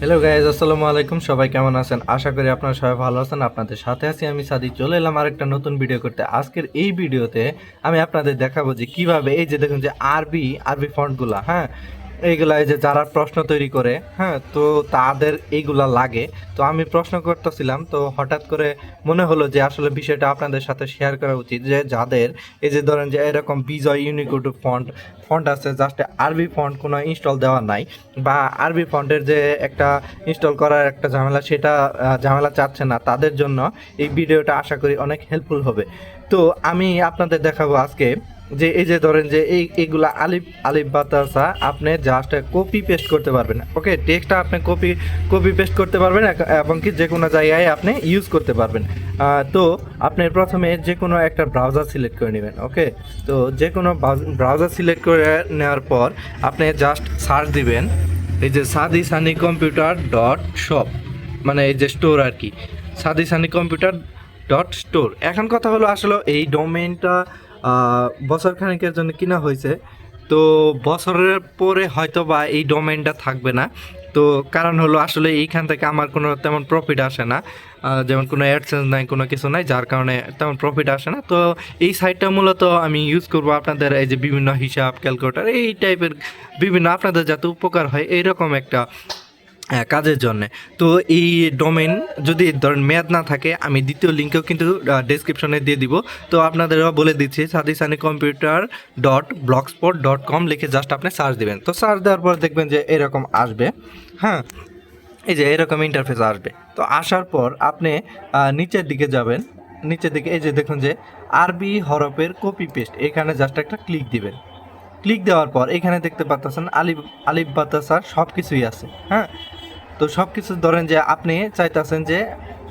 Hello guys আসসালামু আলাইকুম। সবাই কেমন আছেন? আশা করি আপনারা সবাই ভালো আছেন। আপনাদের সাথে আছি আমি সাদি চলে এলাম আরেকটা নতুন ভিডিও করতে। আজকের এই ভিডিওতে আমি আপনাদের দেখাবো যে কীভাবে এই যে দেখুন যে আরবি আরবি ফন্টগুলা হ্যাঁ? এইগুলা এই যে যারা প্রশ্ন তৈরি করে হ্যাঁ তো তাদের এইগুলা লাগে। তো আমি প্রশ্ন করতেছিলাম, তো হঠাৎ করে মনে হলো যে আসলে বিষয়টা আপনাদের সাথে শেয়ার করা উচিত যে যাদের এই যে ধরেন যে এরকম বিজয় ইউনিকোড ফন্ট ফন্ট আছে জাস্ট আরবি ফন্ট কোনো ইনস্টল দেওয়া নাই, বা আরবি ফন্টের যে একটা ইনস্টল করার একটা ঝামেলা, সেটা ঝামেলা চাচ্ছে না, তাদের জন্য এই ভিডিওটা আশা করি অনেক হেল্পফুল হবে। তো আমি আপনাদের দেখাবো আজকে যে এই যে ধরেন যে এই এইগুলা আলিফ আলিফ বাতাসা আপনি জাস্ট কপি পেস্ট করতে পারবেন। ওকে টেক্সটটা আপনি কপি কপি পেস্ট করতে পারবেন এবং কি যে কোনো জায়গায় আপনি ইউজ করতে পারবেন। তো আপনি প্রথমে যে কোনো একটা ব্রাউজার সিলেক্ট করে নেবেন ওকে তো যে কোনো ব্রাউজার সিলেক্ট করে নেওয়ার পর আপনি জাস্ট সার্চ দিবেন। এই যে Sadi Sani computer dot shop মানে এই যে স্টোর আর কি। Sadi Sani computer dot store এখন কথা হলো আসলে এই ডোমেইনটা বছর খানিকের জন্য কিনা হয়েছে। তো বছরের পরে হয়তো বা এই ডোমেইনটা থাকবে না। তো কারণ হলো আসলে এইখান থেকে আমার কোনো তেমন প্রফিট আসে না। যেমন কোনো অ্যাডসেন্স নাই, কোনো কিছু নাই, যার কারণে তেমন প্রফিট আসে না। তো এই সাইটটা মূলত আমি ইউজ করব আপনাদের এই যে বিভিন্ন হিসাব ক্যালকুলেটার এই টাইপের বিভিন্ন আপনাদের যাতে উপকার হয়, এইরকম একটা কাজের জন্য। তো এই ডোমেন যদি ধরেন মেয়াদ না থাকে, আমি দ্বিতীয় লিঙ্কেও কিন্তু ডেসক্রিপশনে দিয়ে দিব। তো আপনাদেরও বলে দিচ্ছি Sadisani computer dot blogspot dot com লিখে জাস্ট আপনি সার্চ দেবেন। তো সার্চ দেওয়ার পর দেখবেন যে এরকম আসবে। হ্যাঁ এই যে এরকম ইন্টারফেস আসবে। তো আসার পর আপনি নিচের দিকে যাবেন। নিচের দিকে এই যে দেখুন যে আরবি হরফের কপি পেস্ট এখানে জাস্ট একটা ক্লিক দিবেন। ক্লিক দেওয়ার পর এখানে দেখতে পাচ্ছেন আলিফ আলিফ বাতাসার সব কিছুই আছে। হ্যাঁ তো সব কিছু ধরেন যে আপনি চাইতেছেন যে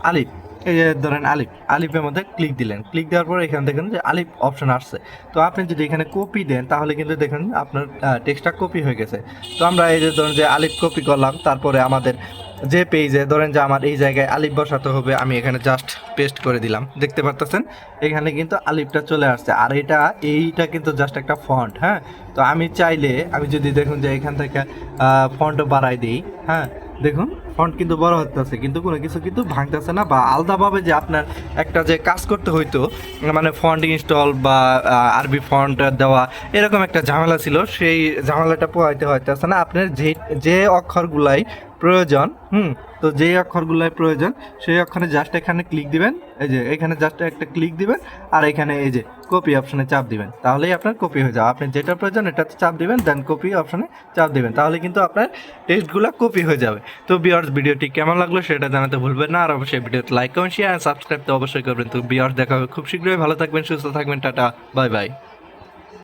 আলিফ। এই যে ধরেন আলিফ। আলিফের মধ্যে ক্লিক দিলেন। ক্লিক দেওয়ার পর এখানে দেখেন যে আলিফ অপশন আসছে। তো আপনি যদি এখানে কপি দেন, তাহলে কিন্তু দেখেন আপনার টেক্সটটা কপি হয়ে গেছে। তো আমরা এই যে ধরেন যে আলিফ কপি করলাম, তারপরে আমাদের যে পেজে ধরেন যে আমার এই জায়গায় আলিফ বসাতে হবে, আমি এখানে জাস্ট পেস্ট করে দিলাম। দেখতে পারতেছেন? এখানে কিন্তু আলিফটা চলে আসছে। আর এটা, এইটা কিন্তু জাস্ট একটা ফন্ট হ্যাঁ? তো আমি চাইলে, আমি যদি দেখুন যে এখান থেকে ফন্ট বাড়াই দিই হ্যাঁ? দেখুন ফন্ট কিন্তু বড় হতেছে কিন্তু কোনো কিছু কিন্তু ভাঙতেছে না বা আলাদাভাবে যে আপনার একটা যে কাজ করতে হইতো মানে ফন্ট ইনস্টল বা আরবি ফন্ট দেওয়া, এরকম একটা ঝামেলা ছিল, সেই ঝামেলাটা পোহাইতে হইতেছে না। আপনার যে যে অক্ষরগুলাই প্রয়োজন, হুম তো যে অক্ষরগুলাই প্রয়োজন, সেই অক্ষরে জাস্ট এখানে ক্লিক দিবেন, এই যে এখানে জাস্ট একটা ক্লিক দিবেন, আর এখানে এই যে কপি অপশনে চাপ দিবেন। তাহলেই আপনার কপি হয়ে যাবে। আপনি যেটা প্রয়োজন এটাতে চাপ দিবেন দেন কপি অপশনে চাপ দিবেন। তাহলে কিন্তু আপনার টেক্সটগুলো কপি হয়ে যাবে। তো বিয়ার্স ভিডিওটি কেমন লাগল সেটা জানাতে ভুলবেন না। আর অবশ্যই ভিডিওতে লাইক কমেন্ট শেয়ার সাবস্ক্রাইব তো অবশ্যই করবেন। তো বিয়ার্স দেখা হবে। খুব শীঘ্রই। ভালো থাকবেন, সুস্থ থাকবেন। টাটা। Bye bye.